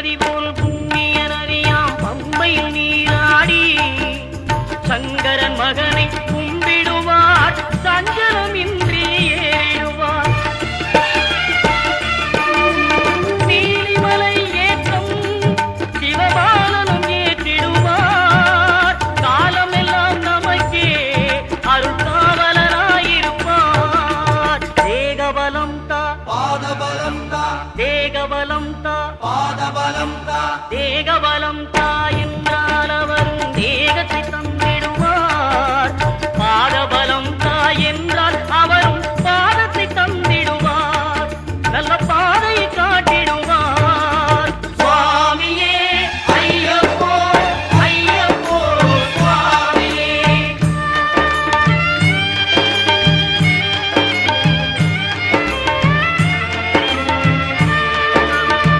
हरि बोल బలంత పాద బలంత దేగ బలంత